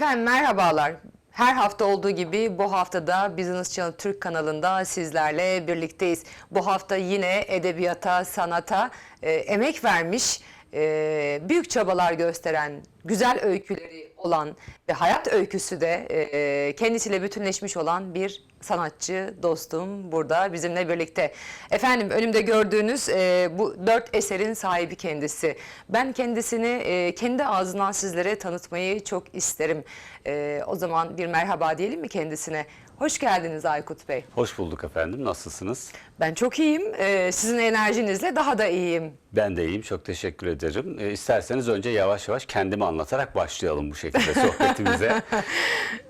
Efendim merhabalar. Her hafta olduğu gibi bu haftada Business Channel Türk kanalında sizlerle birlikteyiz. Bu hafta yine edebiyata, sanata e, emek vermiş, e, büyük çabalar gösteren, güzel öyküleri olan ve hayat öyküsü de e, kendisiyle bütünleşmiş olan bir sanatçı dostum burada bizimle birlikte. Efendim önümde gördüğünüz e, bu dört eserin sahibi kendisi. Ben kendisini e, kendi ağzından sizlere tanıtmayı çok isterim. E, o zaman bir merhaba diyelim mi kendisine? Hoş geldiniz Aykut Bey. Hoş bulduk efendim. Nasılsınız? Ben çok iyiyim. E, sizin enerjinizle daha da iyiyim. Ben de iyiyim. Çok teşekkür ederim. E, isterseniz önce yavaş yavaş kendimi anlatarak başlayalım bu şekilde sohbetimize.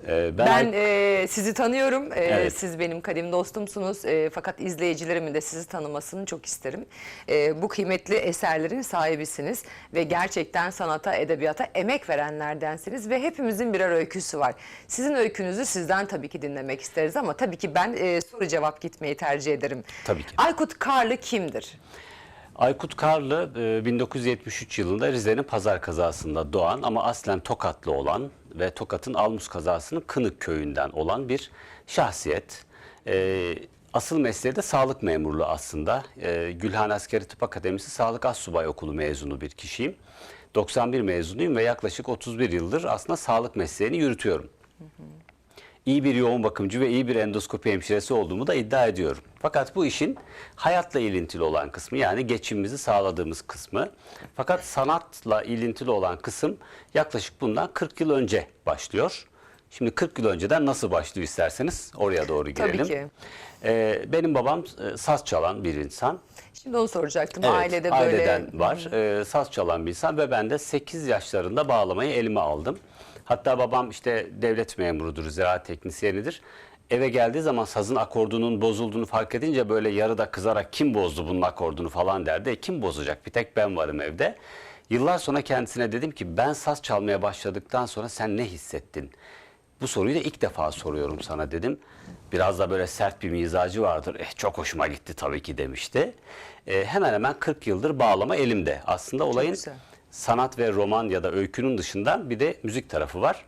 E, ben, Ben e, sizi tanıyorum. E, Evet. Siz benim kadim dostumsunuz. E, fakat izleyicilerimin de sizi tanımasını çok isterim. E, bu kıymetli eserlerin sahibisiniz ve gerçekten sanata, edebiyata emek verenlerdensiniz ve hepimizin birer öyküsü var. Sizin öykünüzü sizden tabii ki dinlemek isteriz ama tabii ki ben e, soru cevap gitmeyi tercih ederim. Tabii ki. Aykut Karlı kimdir? Aykut Karlı e, 1973 yılında Rize'nin pazar kazasında doğan ama aslen Tokatlı olan ve Tokat'ın Almus kazasının Kınık köyünden olan bir şahsiyet. E, Asıl mesleği de sağlık memurluğu aslında. E, Gülhan Askeri Tıp Akademisi Sağlık Assubay Okulu mezunu bir kişiyim. 91 mezunuyum ve yaklaşık 31 yıldır aslında sağlık mesleğini yürütüyorum. İyi bir yoğun bakımcı ve iyi bir endoskopi hemşiresi olduğumu da iddia ediyorum. Fakat bu işin hayatla ilintili olan kısmı yani geçimimizi sağladığımız kısmı. Fakat sanatla ilintili olan kısım yaklaşık bundan 40 yıl önce başlıyor. Şimdi 40 yıl önceden nasıl başlıyor isterseniz oraya doğru Tabii girelim. ki. Ee, benim babam e, saz çalan bir insan. Şimdi onu soracaktım. Evet, Ailede böyle... aileden var. Ee, saz çalan bir insan ve ben de 8 yaşlarında bağlamayı elime aldım. Hatta babam işte devlet memurudur, ziraat teknisyenidir. Eve geldiği zaman sazın akordunun bozulduğunu fark edince böyle yarıda kızarak kim bozdu bunun akordunu falan derdi. E, kim bozacak? Bir tek ben varım evde. Yıllar sonra kendisine dedim ki ben saz çalmaya başladıktan sonra sen ne hissettin? Bu soruyu da ilk defa soruyorum sana dedim. Biraz da böyle sert bir mizacı vardır. Eh çok hoşuma gitti tabii ki demişti. Eh, hemen hemen 40 yıldır bağlama elimde. Aslında olayın. Sanat ve roman ya da öykünün dışında bir de müzik tarafı var.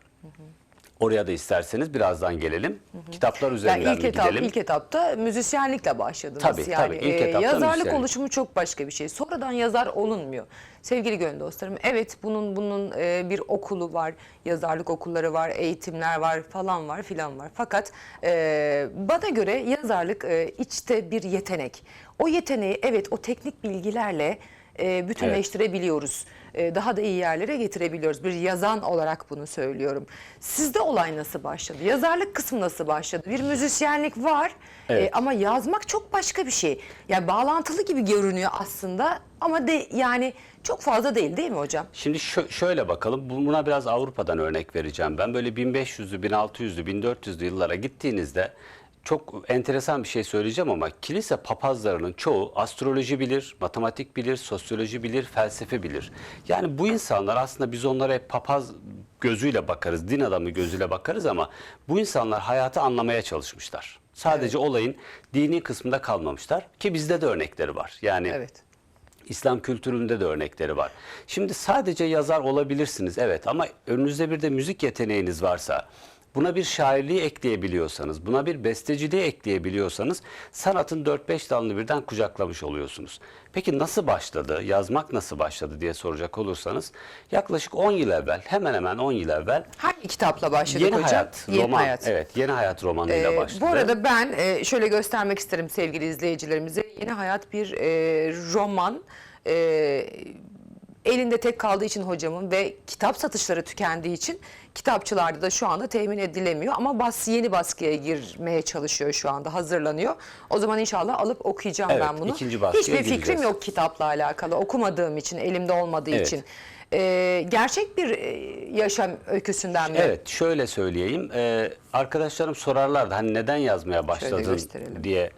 Oraya da isterseniz birazdan gelelim. Kitaplar üzerinden Yani ilk etap, gidelim? ilk etapta müzisyenlikle başladınız. Tabii, yani. tabii. İlk Ee, etapta yazarlık müzisyenlik. oluşumu çok başka bir şey. Sonradan yazar olunmuyor. Sevgili gönül dostlarım, evet bunun bunun e, bir okulu var, yazarlık okulları var, eğitimler var falan var filan var. Fakat e, bana göre yazarlık e, içte bir yetenek. O yeteneği evet o teknik bilgilerle e, bütünleştirebiliyoruz. E, daha da iyi yerlere getirebiliyoruz. Bir yazan olarak bunu söylüyorum. Sizde olay nasıl başladı? Yazarlık kısmı nasıl başladı? Bir müzisyenlik var e, Evet. ama yazmak çok başka bir şey. Yani bağlantılı gibi görünüyor aslında ama de yani çok fazla değil değil mi hocam? Şimdi şö- şöyle bakalım. Bu- Buna biraz Avrupa'dan örnek vereceğim ben. Böyle 1500'lü, 1600'lü, 1400'lü yıllara gittiğinizde çok enteresan bir şey söyleyeceğim ama kilise papazlarının çoğu astroloji bilir, matematik bilir, sosyoloji bilir, felsefe bilir. Yani bu insanlar aslında biz onlara hep papaz gözüyle bakarız, din adamı gözüyle bakarız ama bu insanlar hayatı anlamaya çalışmışlar. Sadece olayın dini kısmında kalmamışlar ki bizde de örnekleri var. Yani Evet. İslam kültüründe de örnekleri var. Şimdi sadece yazar olabilirsiniz evet ama önünüzde bir de müzik yeteneğiniz varsa buna bir şairliği ekleyebiliyorsanız, buna bir besteciliği ekleyebiliyorsanız sanatın 4-5 dalını birden kucaklamış oluyorsunuz. Peki nasıl başladı, yazmak nasıl başladı diye soracak olursanız yaklaşık 10 yıl evvel, hemen hemen 10 yıl evvel Hangi kitapla başladık Yeni hocam? Hayat roman, evet Yeni Hayat romanıyla Ee, başladı. bu arada ben e, şöyle göstermek isterim sevgili izleyicilerimize. Yeni Hayat bir e, roman. E, elinde tek kaldığı için hocamın ve kitap satışları tükendiği için kitapçılarda da şu anda temin edilemiyor. Ama bas, yeni baskıya girmeye çalışıyor şu anda hazırlanıyor. O zaman inşallah alıp okuyacağım Evet, ben bunu. ikinci baskıya Hiçbir fikrim gireceğiz. yok kitapla alakalı okumadığım için elimde olmadığı Evet. için. E, gerçek bir e, yaşam öyküsünden mi? Evet şöyle söyleyeyim. Ee, arkadaşlarım sorarlardı hani neden yazmaya başladın diye.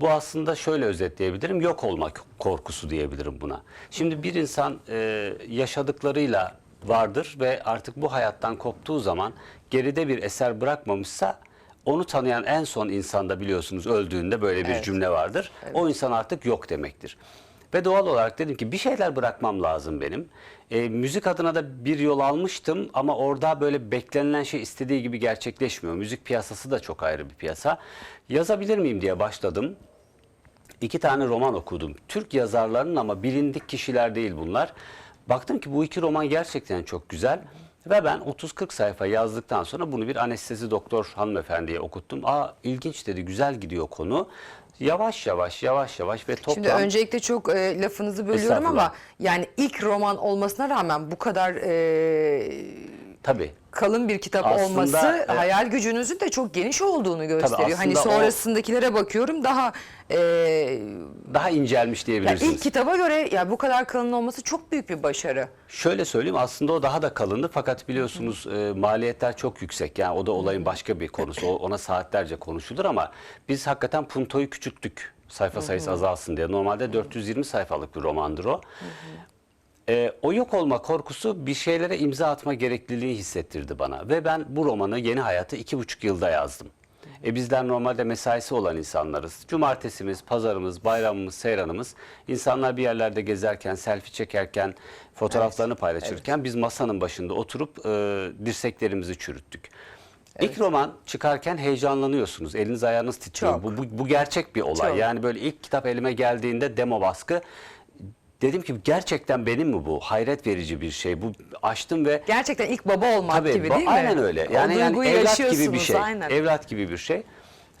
Bu aslında şöyle özetleyebilirim. Yok olmak korkusu diyebilirim buna. Şimdi bir insan e, yaşadıklarıyla vardır ve artık bu hayattan koptuğu zaman geride bir eser bırakmamışsa onu tanıyan en son insanda biliyorsunuz öldüğünde böyle bir Evet. cümle vardır. O insan artık yok demektir. Ve doğal olarak dedim ki bir şeyler bırakmam lazım benim. E, müzik adına da bir yol almıştım ama orada böyle beklenilen şey istediği gibi gerçekleşmiyor. Müzik piyasası da çok ayrı bir piyasa. Yazabilir miyim diye başladım. İki tane roman okudum. Türk yazarlarının ama bilindik kişiler değil bunlar. Baktım ki bu iki roman gerçekten çok güzel. Ve ben 30-40 sayfa yazdıktan sonra bunu bir anestezi doktor hanımefendiye okuttum. Aa ilginç dedi, güzel gidiyor konu. Yavaş yavaş, yavaş yavaş ve toplam... Şimdi öncelikle çok e, lafınızı bölüyorum ama yani ilk roman olmasına rağmen bu kadar e, Tabii. kalın bir kitap Aslında, olması e, hayal gücünüzün de çok geniş olduğunu gösteriyor. Hani aslında o- sonrasındakilere bakıyorum daha e, Daha incelmiş diyebilirsiniz. ilk kitaba göre ya bu kadar kalın olması çok büyük bir başarı. Şöyle söyleyeyim aslında o daha da kalındı fakat biliyorsunuz e, maliyetler çok yüksek. Yani o da olayın başka bir konusu. O- Ona saatlerce konuşulur ama biz hakikaten puntoyu küçülttük. Sayfa sayısı azalsın diye. Normalde 420 sayfalık bir romandır o. E, o yok olma korkusu bir şeylere imza atma gerekliliği hissettirdi bana. Ve ben bu romanı Yeni Hayatı iki buçuk yılda yazdım. E bizler normalde mesaisi olan insanlarız. Cumartesimiz, pazarımız, bayramımız, seyranımız. İnsanlar bir yerlerde gezerken, selfie çekerken, fotoğraflarını paylaşırken biz masanın başında oturup e, dirseklerimizi çürüttük. İlk roman çıkarken heyecanlanıyorsunuz. Eliniz ayağınız titriyor. Çok. Bu, bu, bu gerçek bir olay. Çok. Yani böyle ilk kitap elime geldiğinde demo baskı dedim ki gerçekten benim mi bu? Hayret verici bir şey. Bu açtım ve Gerçekten ilk baba olmak Tabii, gibi ba- değil mi? Aynen öyle. O Yani, yani duyguyu evlat gibi bir yaşıyorsunuz, şey. Aynen. Evlat gibi bir şey.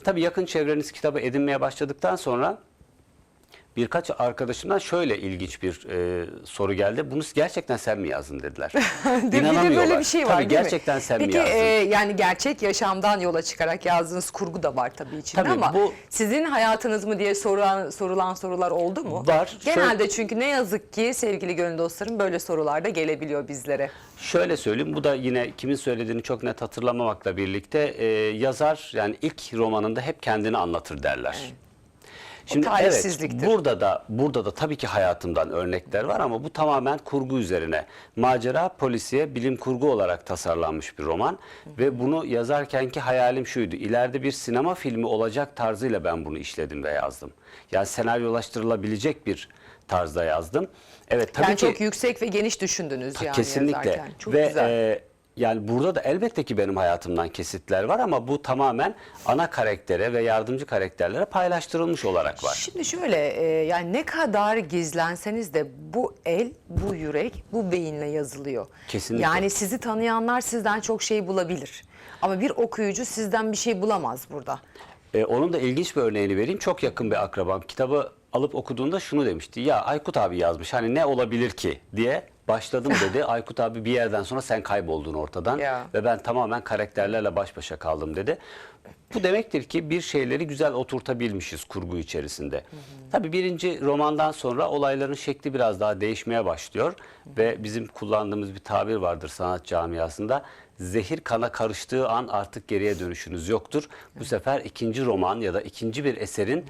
Tabii yakın çevreniz kitabı edinmeye başladıktan sonra birkaç arkadaşımdan şöyle ilginç bir e, soru geldi. Bunu gerçekten sen mi yazdın dediler. Değil mi? Bir de İnanamıyorlar. böyle bir şey var Tabii değil mi? gerçekten sen Peki, mi yazdın? e, yani gerçek yaşamdan yola çıkarak yazdığınız kurgu da var tabii içinde Tabii, ama bu- sizin hayatınız mı diye sorulan, sorulan sorular oldu mu? Var. Genelde Şöyle- çünkü ne yazık ki sevgili gönül dostlarım böyle sorular da gelebiliyor bizlere. Şöyle söyleyeyim, bu da yine kimin söylediğini çok net hatırlamamakla birlikte e, yazar yani ilk romanında hep kendini anlatır derler. Şimdi evet, burada da burada da tabii ki hayatımdan örnekler var ama bu tamamen kurgu üzerine. Macera, polisiye, bilim kurgu olarak tasarlanmış bir roman ve bunu yazarkenki hayalim şuydu. İleride bir sinema filmi olacak tarzıyla ben bunu işledim ve yazdım. Yani senaryolaştırılabilecek bir tarzda yazdım. Evet tabii yani ki çok yüksek ve geniş düşündünüz yani Kesinlikle. yazarken. Çok Ve güzel. e, yani burada da elbette ki benim hayatımdan kesitler var ama bu tamamen ana karaktere ve yardımcı karakterlere paylaştırılmış olarak var. Şimdi şöyle e, yani ne kadar gizlenseniz de bu el, bu yürek, bu beyinle yazılıyor. Kesinlikle. Yani sizi tanıyanlar sizden çok şey bulabilir. Ama bir okuyucu sizden bir şey bulamaz burada. E, onun da ilginç bir örneğini vereyim. Çok yakın bir akrabam kitabı alıp okuduğunda şunu demişti. Ya Aykut abi yazmış hani ne olabilir ki diye başladım dedi. Aykut abi bir yerden sonra sen kayboldun ortadan Ya. ve ben tamamen karakterlerle baş başa kaldım dedi. Bu demektir ki bir şeyleri güzel oturtabilmişiz kurgu içerisinde. Tabii birinci romandan sonra olayların şekli biraz daha değişmeye başlıyor ve bizim kullandığımız bir tabir vardır sanat camiasında. Zehir kana karıştığı an artık geriye dönüşünüz yoktur. Bu sefer ikinci roman ya da ikinci bir eserin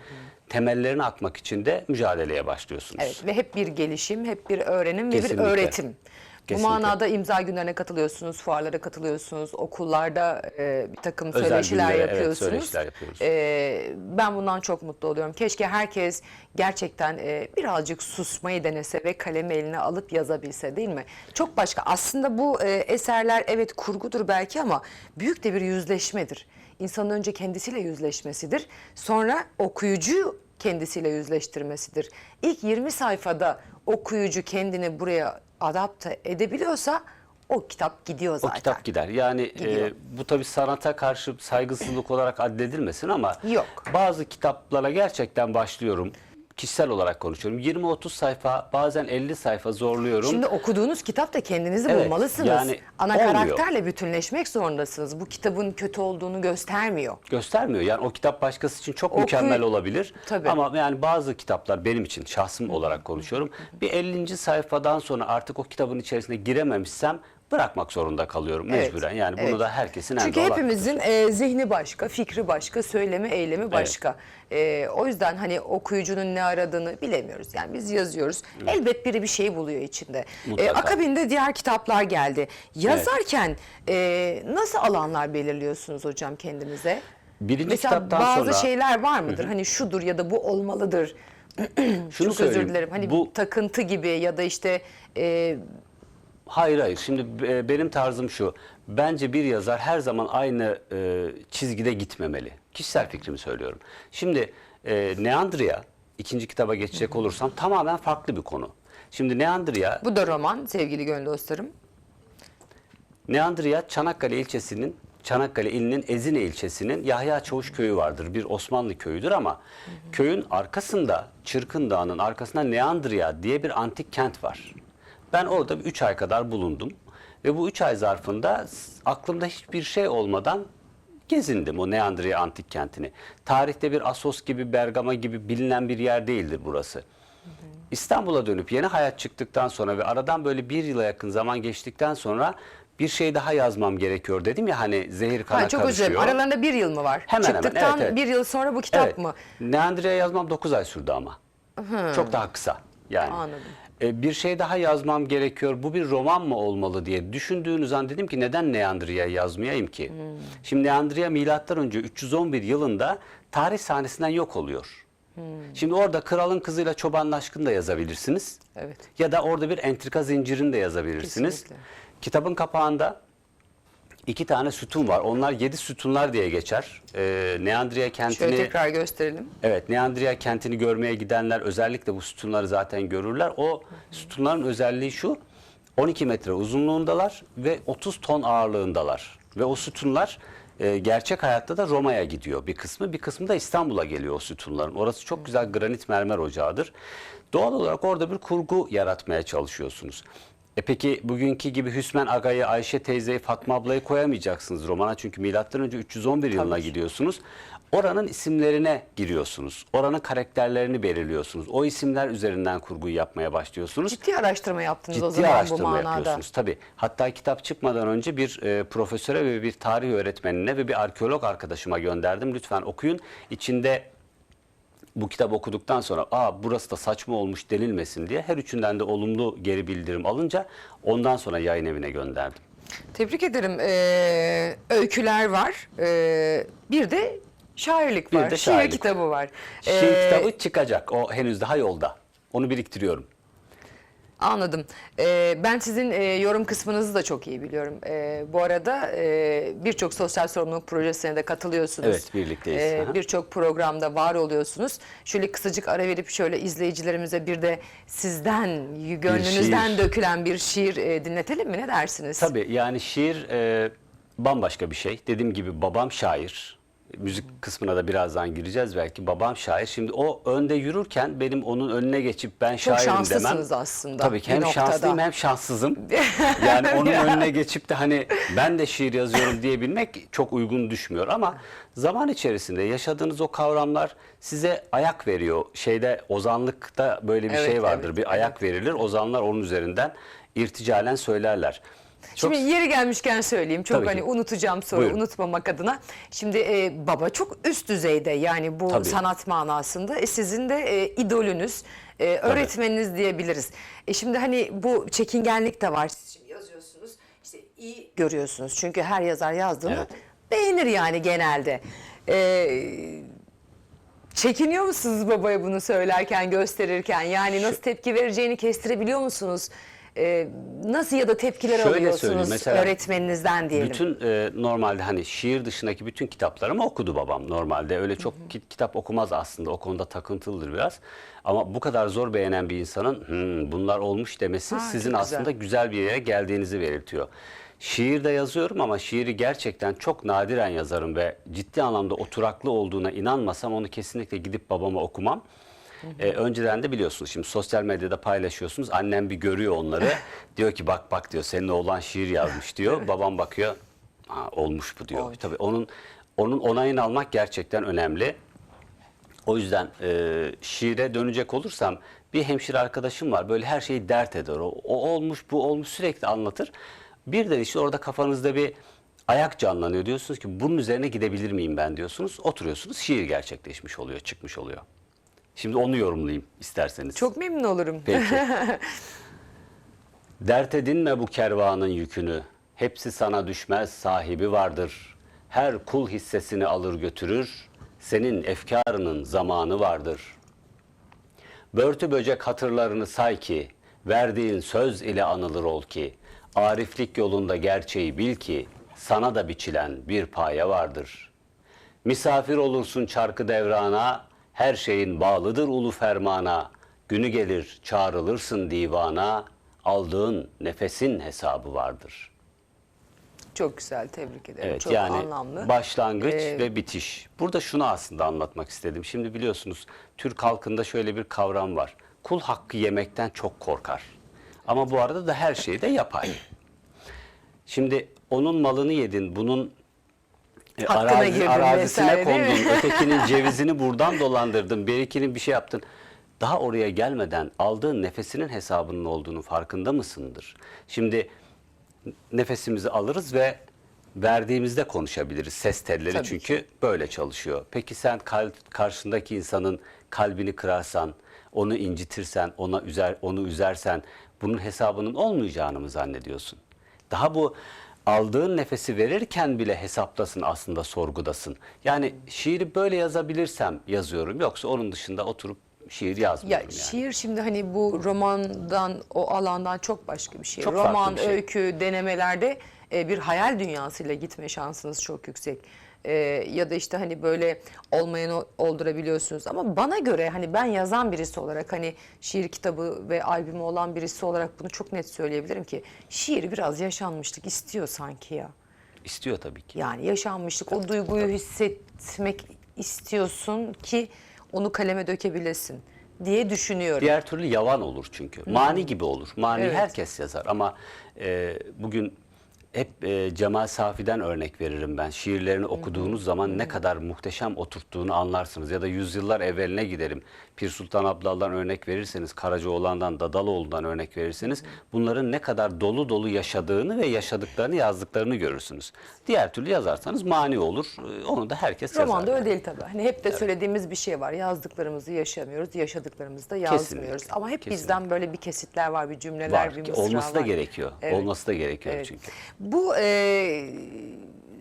temellerini atmak için de mücadeleye başlıyorsunuz. Evet ve hep bir gelişim, hep bir öğrenim ve bir Kesinlikle. öğretim. Kesinlikle. Bu manada imza günlerine katılıyorsunuz, fuarlara katılıyorsunuz, okullarda e, bir takım Özel söyleşiler günlere, evet, yapıyorsunuz. söyleşiler yapıyoruz. E, ben bundan çok mutlu oluyorum. Keşke herkes gerçekten e, birazcık susmayı denese ve kalemi eline alıp yazabilse değil mi? Çok başka. Aslında bu e, eserler evet kurgudur belki ama büyük de bir yüzleşmedir. İnsanın önce kendisiyle yüzleşmesidir. Sonra okuyucu kendisiyle yüzleştirmesidir. İlk 20 sayfada okuyucu kendini buraya adapte edebiliyorsa o kitap gidiyor O zaten. kitap gider. Yani Gidiyor. e, bu tabii sanata karşı saygısızlık olarak addedilmesin ama Yok. bazı kitaplara gerçekten başlıyorum. Kişisel olarak konuşuyorum. 20-30 sayfa, bazen 50 sayfa zorluyorum. Şimdi okuduğunuz kitapta kendinizi Evet, bulmalısınız. yani Ana olmuyor. karakterle bütünleşmek zorundasınız. Bu kitabın kötü olduğunu göstermiyor. göstermiyor. Yani o kitap başkası için çok Oku- mükemmel olabilir. Tabii. Ama yani bazı kitaplar benim için şahsım olarak konuşuyorum. Bir 50. sayfadan sonra artık o kitabın içerisine girememişsem bırakmak zorunda kalıyorum Evet, mecburen. Yani bunu evet. da herkesin Çünkü hepimizin e, zihni başka, fikri başka, söylemi, eylemi başka. E, o yüzden hani okuyucunun ne aradığını bilemiyoruz. Yani biz yazıyoruz. Elbet biri bir şey buluyor içinde. E, akabinde diğer kitaplar geldi. Yazarken e, nasıl alanlar belirliyorsunuz hocam kendinize? Birinci Mesela kitaptan bazı sonra- şeyler var mıdır? Hani şudur ya da bu olmalıdır. Şunu Çok özür dilerim. Hani bu takıntı gibi ya da işte e, Hayır hayır. Şimdi e, benim tarzım şu. Bence bir yazar her zaman aynı e, çizgide gitmemeli. Kişisel fikrimi söylüyorum. Şimdi e, Neandria ikinci kitaba geçecek olursam tamamen farklı bir konu. Şimdi Neandria bu da roman sevgili gönül dostlarım. Neandria Çanakkale ilçesinin Çanakkale ilinin Ezine ilçesinin Yahya Çavuş köyü vardır. Bir Osmanlı köyüdür ama köyün arkasında Çırkın Dağı'nın arkasında Neandria diye bir antik kent var. Ben orada 3 ay kadar bulundum ve bu 3 ay zarfında aklımda hiçbir şey olmadan gezindim o Neandria antik kentini. Tarihte bir Asos gibi Bergama gibi bilinen bir yer değildir burası. İstanbul'a dönüp yeni hayat çıktıktan sonra ve aradan böyle bir yıla yakın zaman geçtikten sonra bir şey daha yazmam gerekiyor dedim ya hani zehir kana Ha, çok özür karışıyor. dilerim. Aralarında bir yıl mı var? Hemen hemen, Çıktıktan evet, evet. bir yıl sonra bu kitap Evet. mı? Neandria yazmam 9 ay sürdü ama. Çok daha kısa. Yani. Anladım. E, bir şey daha yazmam gerekiyor. Bu bir roman mı olmalı diye düşündüğünüz an dedim ki neden Neandria yazmayayım ki? Şimdi Neandria milattan önce 311 yılında tarih sahnesinden yok oluyor. Şimdi orada kralın kızıyla çobanın aşkını da yazabilirsiniz. Evet. Ya da orada bir entrika zincirini de yazabilirsiniz. Kesinlikle. Kitabın kapağında iki tane sütun var. Onlar yedi sütunlar diye geçer. Ee, Neandria kentini Şöyle tekrar gösterelim. Evet, Neandria kentini görmeye gidenler özellikle bu sütunları zaten görürler. O sütunların özelliği şu, 12 metre uzunluğundalar ve 30 ton ağırlığındalar. Ve o sütunlar e, gerçek hayatta da Roma'ya gidiyor bir kısmı, bir kısmı da İstanbul'a geliyor o sütunların. Orası çok güzel granit mermer ocağıdır. Doğal olarak orada bir kurgu yaratmaya çalışıyorsunuz. E peki bugünkü gibi Hüsmen Aga'yı, Ayşe teyzeyi, Fatma ablayı koyamayacaksınız romana. Çünkü milattan önce 311 yılına gidiyorsunuz. Oranın isimlerine giriyorsunuz. Oranın karakterlerini belirliyorsunuz. O isimler üzerinden kurguyu yapmaya başlıyorsunuz. Ciddi araştırma yaptınız o Ciddi zaman bu araştırma manada. yapıyorsunuz. Tabii. Hatta kitap çıkmadan önce bir e, profesöre ve bir tarih öğretmenine ve bir arkeolog arkadaşıma gönderdim. Lütfen okuyun. İçinde bu kitabı okuduktan sonra aa burası da saçma olmuş denilmesin diye her üçünden de olumlu geri bildirim alınca ondan sonra yayın evine gönderdim. Tebrik ederim. Ee, öyküler var. Ee, bir de şairlik Bir var. de Şiir şairlik. kitabı var. Şiir Ee, kitabı çıkacak. O henüz daha yolda. Onu biriktiriyorum. Anladım. Ee, ben sizin e, yorum kısmınızı da çok iyi biliyorum. Ee, bu arada e, birçok sosyal sorumluluk projesine de katılıyorsunuz. Evet, birlikteyiz. Aha. birçok programda var oluyorsunuz. Şöyle kısacık ara verip şöyle izleyicilerimize bir de sizden, gönlünüzden şiir. dökülen bir şiir e, dinletelim mi? Ne dersiniz? Tabii yani şiir e, bambaşka bir şey. Dediğim gibi babam şair. Müzik kısmına da birazdan gireceğiz belki. Babam şair. Şimdi o önde yürürken benim onun önüne geçip ben Çok şairim demem. şanslısınız aslında Tabii ki hem noktada. şanslıyım hem şanssızım. yani onun önüne geçip de hani ben de şiir yazıyorum diyebilmek çok uygun düşmüyor ama zaman içerisinde yaşadığınız o kavramlar size ayak veriyor. Şeyde ozanlıkta böyle bir Evet, şey vardır. evet, bir ayak verilir. Ozanlar onun üzerinden irticalen söylerler. Çok Şimdi yeri gelmişken söyleyeyim. Çok Tabii ki. hani unutacağım soruyu Buyurun. unutmamak adına. Şimdi e, baba çok üst düzeyde yani bu Tabii. sanat manasında. E, sizin de e, idolünüz, e, öğretmeniniz diyebiliriz. E, şimdi hani bu çekingenlik de var. Siz şimdi yazıyorsunuz. işte iyi görüyorsunuz. Çünkü her yazar yazdığını Evet. beğenir yani genelde. E, Çekiniyor musunuz babaya bunu söylerken, gösterirken? Yani nasıl tepki vereceğini kestirebiliyor musunuz? Ee, nasıl ya da tepkiler Şöyle alıyorsunuz mesela öğretmeninizden diyelim? Bütün e, normalde hani şiir dışındaki bütün kitaplarımı okudu babam normalde. Öyle çok ki- kitap okumaz aslında. O konuda takıntılıdır biraz. Ama bu kadar zor beğenen bir insanın "Hmm, bunlar olmuş demesi Ha, sizin çok aslında güzel bir yere geldiğinizi belirtiyor. Şiir de yazıyorum ama şiiri gerçekten çok nadiren yazarım ve ciddi anlamda oturaklı olduğuna inanmasam onu kesinlikle gidip babama okumam. Ee, önceden de biliyorsunuz şimdi sosyal medyada paylaşıyorsunuz. Annem bir görüyor onları. diyor ki bak bak diyor senin oğlan şiir yazmış diyor. Babam bakıyor. Ha, olmuş bu diyor. Tabii onun onun onayını almak gerçekten önemli. O yüzden e, şiire dönecek olursam bir hemşire arkadaşım var. Böyle her şeyi dert eder. O, o olmuş bu olmuş sürekli anlatır. Bir de işte orada kafanızda bir ayak canlanıyor. Diyorsunuz ki bunun üzerine gidebilir miyim ben diyorsunuz. Oturuyorsunuz şiir gerçekleşmiş oluyor, çıkmış oluyor. Şimdi onu yorumlayayım isterseniz. Çok memnun olurum. Peki. Dert edinme bu kervanın yükünü. Hepsi sana düşmez, sahibi vardır. Her kul hissesini alır götürür. Senin efkarının zamanı vardır. Börtü böcek hatırlarını say ki, verdiğin söz ile anılır ol ki, ariflik yolunda gerçeği bil ki, sana da biçilen bir paya vardır. Misafir olursun çarkı devrana, her şeyin bağlıdır ulu fermana, günü gelir çağrılırsın divana, aldığın nefesin hesabı vardır.'' Çok güzel tebrik ederim. Evet Çok yani anlamlı. başlangıç Ee, ve bitiş. Burada şunu aslında anlatmak istedim. Şimdi biliyorsunuz Türk halkında şöyle bir kavram var. Kul hakkı yemekten çok korkar. Ama bu arada da her şeyi de yapar. Şimdi onun malını yedin, bunun e, Hakkına girdin arazisine vesaire, kondun, ötekinin cevizini buradan dolandırdın, berikinin bir şey yaptın. Daha oraya gelmeden aldığın nefesinin hesabının olduğunu farkında mısındır? Şimdi nefesimizi alırız ve verdiğimizde konuşabiliriz. Ses telleri Tabii çünkü böyle çalışıyor. Peki sen kal- karşındaki insanın kalbini kırarsan, onu incitirsen, ona üzer, onu üzersen bunun hesabının olmayacağını mı zannediyorsun? Daha bu aldığın nefesi verirken bile hesaptasın aslında sorgudasın. Yani şiiri böyle yazabilirsem yazıyorum. Yoksa onun dışında oturup şiir Ya yazmıyorum yani. şiir şimdi hani bu romandan o alandan çok başka bir şey. Çok Roman, bir şey. öykü, denemelerde e, bir hayal dünyasıyla gitme şansınız çok yüksek. E, ya da işte hani böyle olmayanı oldurabiliyorsunuz. Ama bana göre hani ben yazan birisi olarak hani şiir kitabı ve albümü olan birisi olarak bunu çok net söyleyebilirim ki şiir biraz yaşanmışlık istiyor sanki ya. İstiyor tabii ki. Yani yaşanmışlık, o duyguyu hissetmek istiyorsun ki onu kaleme dökebilesin diye düşünüyorum. Diğer türlü yavan olur çünkü. Mani gibi olur. Mani Evet. herkes yazar ama e, bugün hep e, Cemal Safi'den örnek veririm ben. Şiirlerini okuduğunuz zaman ne kadar muhteşem oturttuğunu anlarsınız. Ya da yüzyıllar evveline giderim. Pir Sultan Abdal'dan örnek verirseniz, Karacaoğlan'dan, Dadaloğlu'ndan örnek verirseniz bunların ne kadar dolu dolu yaşadığını ve yaşadıklarını yazdıklarını görürsünüz. Diğer türlü yazarsanız mani olur. E, Onu da herkes yazar. Romanda öyle değil tabii. Hani hep de söylediğimiz bir şey var. Yazdıklarımızı yaşamıyoruz, yaşadıklarımızı da yazmıyoruz. Ama hep kesinlikle. bizden böyle bir kesitler var, bir cümleler, var. bir mısra Olması da gerekiyor. Evet. Olması da gerekiyor Evet. çünkü. Bu e,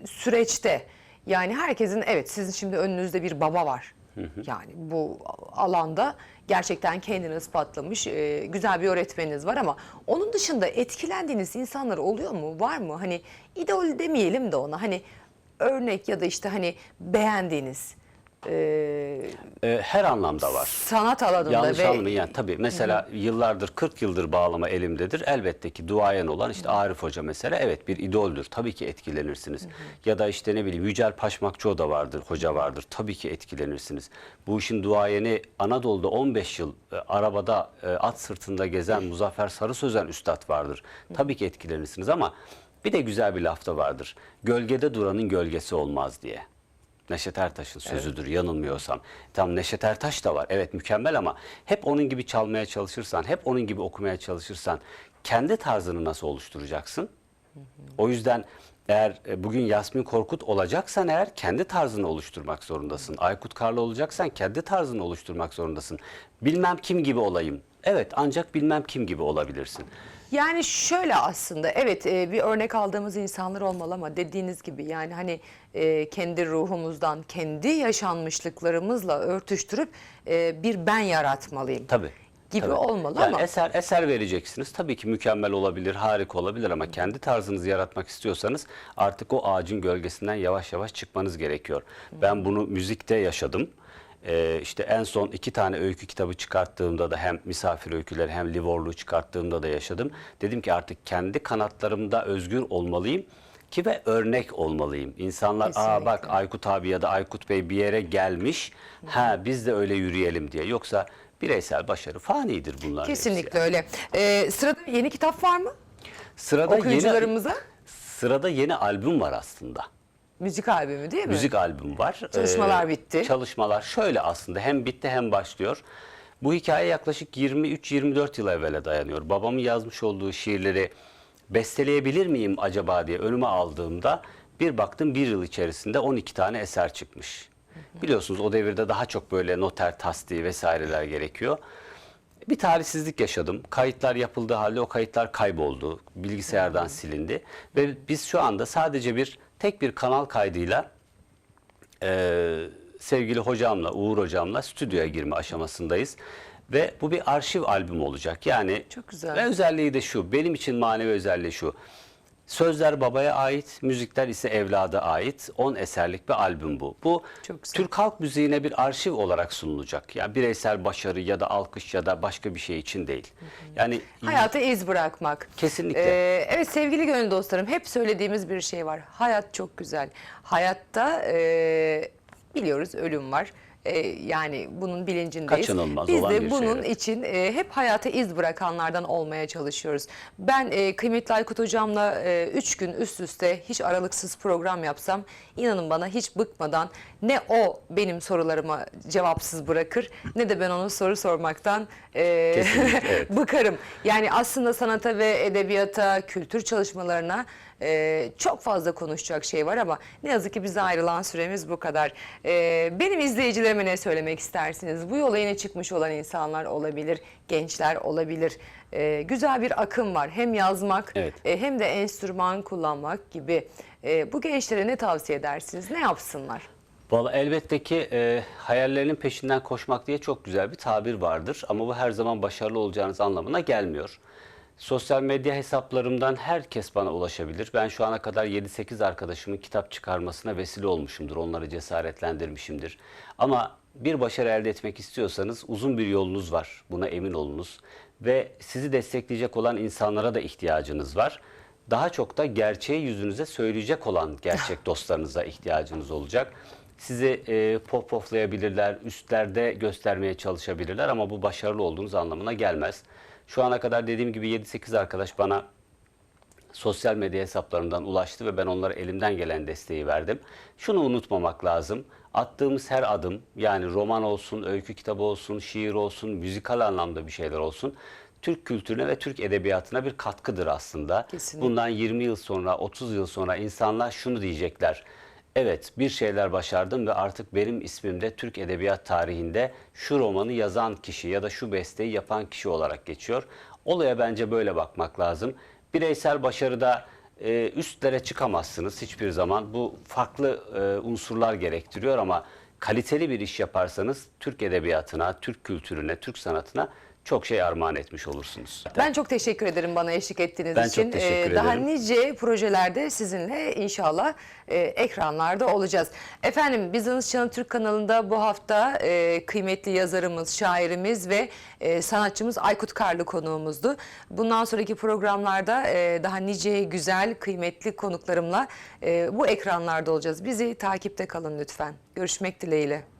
süreçte yani herkesin evet sizin şimdi önünüzde bir baba var. Yani bu alanda gerçekten kendini ispatlamış e, güzel bir öğretmeniniz var ama onun dışında etkilendiğiniz insanlar oluyor mu? Var mı? Hani idol demeyelim de ona hani örnek ya da işte hani beğendiğiniz e, E, her anlamda var. sanat alanında Yanlış ve anlamayın. Yani tabii mesela yıllardır 40 yıldır bağlama elimdedir. Elbette ki duayen olan işte Arif Hoca mesela evet bir idoldür. Tabii ki etkilenirsiniz. Ya da işte ne bileyim Yücel Paşmakçı da vardır, hoca vardır. Tabii ki etkilenirsiniz. Bu işin duayeni Anadolu'da 15 yıl e, arabada e, at sırtında gezen Muzaffer Sarı Sözen üstad vardır. Tabii ki etkilenirsiniz ama bir de güzel bir laf da vardır. Gölgede duranın gölgesi olmaz diye. Neşet Ertaş'ın sözüdür yanılmıyorsam. Tam Neşet Ertaş da var. Evet mükemmel ama hep onun gibi çalmaya çalışırsan, hep onun gibi okumaya çalışırsan kendi tarzını nasıl oluşturacaksın? O yüzden eğer e, bugün Yasmin Korkut olacaksan eğer kendi tarzını oluşturmak zorundasın. Aykut Karlı olacaksan kendi tarzını oluşturmak zorundasın. Bilmem kim gibi olayım. Evet ancak bilmem kim gibi olabilirsin. Yani şöyle aslında evet e, bir örnek aldığımız insanlar olmalı ama dediğiniz gibi yani hani e, kendi ruhumuzdan kendi yaşanmışlıklarımızla örtüştürüp e, bir ben yaratmalıyım. Tabii. Gibi tabii. olmalı Yani ama eser eser vereceksiniz. Tabii ki mükemmel olabilir, harika olabilir ama kendi tarzınızı yaratmak istiyorsanız artık o ağacın gölgesinden yavaş yavaş çıkmanız gerekiyor. Ben bunu müzikte yaşadım. Ee, işte en son iki tane öykü kitabı çıkarttığımda da hem misafir öyküleri hem Livorlu'yu çıkarttığımda da yaşadım. Dedim ki artık kendi kanatlarımda özgür olmalıyım ki ve örnek olmalıyım. İnsanlar aa Kesinlikle. bak Aykut abi ya da Aykut Bey bir yere gelmiş. Ha biz de öyle yürüyelim diye. Yoksa bireysel başarı fanidir bunlar. kesinlikle öyle. E, sırada yeni kitap var mı? Sırada yeni Okuyucularımıza sırada yeni albüm var aslında. Müzik albümü değil mi? Müzik albüm var. Çalışmalar Ee, bitti. Çalışmalar şöyle aslında hem bitti hem başlıyor. Bu hikaye yaklaşık 23-24 yıl evvele dayanıyor. Babamın yazmış olduğu şiirleri besteleyebilir miyim acaba diye önüme aldığımda bir baktım bir yıl içerisinde 12 tane eser çıkmış. Biliyorsunuz o devirde daha çok böyle noter tasdiği vesaireler gerekiyor. Bir talihsizlik yaşadım. Kayıtlar yapıldığı halde o kayıtlar kayboldu. Bilgisayardan silindi. Ve biz şu anda sadece bir tek bir kanal kaydıyla e, sevgili hocamla, Uğur hocamla stüdyoya girme aşamasındayız. Ve bu bir arşiv albüm olacak. Yani Çok güzel. Ve özelliği de şu. Benim için manevi özelliği şu. Sözler babaya ait, müzikler ise evlada ait. 10 eserlik bir albüm bu. Bu. Türk halk müziğine bir arşiv olarak sunulacak. Yani bireysel başarı ya da alkış ya da başka bir şey için değil. Yani Hayata iz bırakmak. Kesinlikle. Ee, evet sevgili gönül dostlarım hep söylediğimiz bir şey var. Hayat çok güzel. Hayatta e, biliyoruz ölüm var. E, yani bunun bilincindeyiz. Kaçınılmaz Biz olan de bir şey, bunun evet. için e, hep hayata iz bırakanlardan olmaya çalışıyoruz. Ben e, kıymetli Aykut hocamla 3 gün üst üste hiç aralıksız program yapsam inanın bana hiç bıkmadan ne o benim sorularımı cevapsız bırakır ne de ben ona soru sormaktan e, Kesinlikle, evet. bıkarım. Yani aslında sanata ve edebiyata, kültür çalışmalarına e, çok fazla konuşacak şey var ama ne yazık ki bize ayrılan süremiz bu kadar. E, benim izleyicilerime ne söylemek istersiniz? Bu yola yeni çıkmış olan insanlar olabilir, gençler olabilir. E, güzel bir akım var. Hem yazmak Evet. e, hem de enstrüman kullanmak gibi. E, bu gençlere ne tavsiye edersiniz? Ne yapsınlar? Valla elbette ki e, hayallerinin peşinden koşmak diye çok güzel bir tabir vardır. Ama bu her zaman başarılı olacağınız anlamına gelmiyor. Sosyal medya hesaplarımdan herkes bana ulaşabilir. Ben şu ana kadar 7-8 arkadaşımın kitap çıkarmasına vesile olmuşumdur. Onları cesaretlendirmişimdir. Ama bir başarı elde etmek istiyorsanız uzun bir yolunuz var. Buna emin olunuz. Ve sizi destekleyecek olan insanlara da ihtiyacınız var. Daha çok da gerçeği yüzünüze söyleyecek olan gerçek dostlarınıza ihtiyacınız olacak. Sizi e, pop poflayabilirler, üstlerde göstermeye çalışabilirler ama bu başarılı olduğunuz anlamına gelmez. Şu ana kadar dediğim gibi 7-8 arkadaş bana sosyal medya hesaplarından ulaştı ve ben onlara elimden gelen desteği verdim. Şunu unutmamak lazım. Attığımız her adım yani roman olsun, öykü kitabı olsun, şiir olsun, müzikal anlamda bir şeyler olsun. Türk kültürüne ve Türk edebiyatına bir katkıdır aslında. Kesinlikle. Bundan 20 yıl sonra, 30 yıl sonra insanlar şunu diyecekler. Evet bir şeyler başardım ve artık benim ismim de Türk Edebiyat tarihinde şu romanı yazan kişi ya da şu besteyi yapan kişi olarak geçiyor. Olaya bence böyle bakmak lazım. Bireysel başarıda e, üstlere çıkamazsınız hiçbir zaman. Bu farklı e, unsurlar gerektiriyor ama kaliteli bir iş yaparsanız Türk edebiyatına, Türk kültürüne, Türk sanatına çok şey armağan etmiş olursunuz. Ben çok teşekkür ederim bana eşlik ettiğiniz Ben çok için. teşekkür Daha ederim. nice projelerde sizinle inşallah e, ekranlarda olacağız. Efendim Bizans Çanı Türk kanalında bu hafta e, kıymetli yazarımız, şairimiz ve e, sanatçımız Aykut Karlı konuğumuzdu. Bundan sonraki programlarda e, daha nice güzel, kıymetli konuklarımla e, bu ekranlarda olacağız. Bizi takipte kalın lütfen. Görüşmek dileğiyle.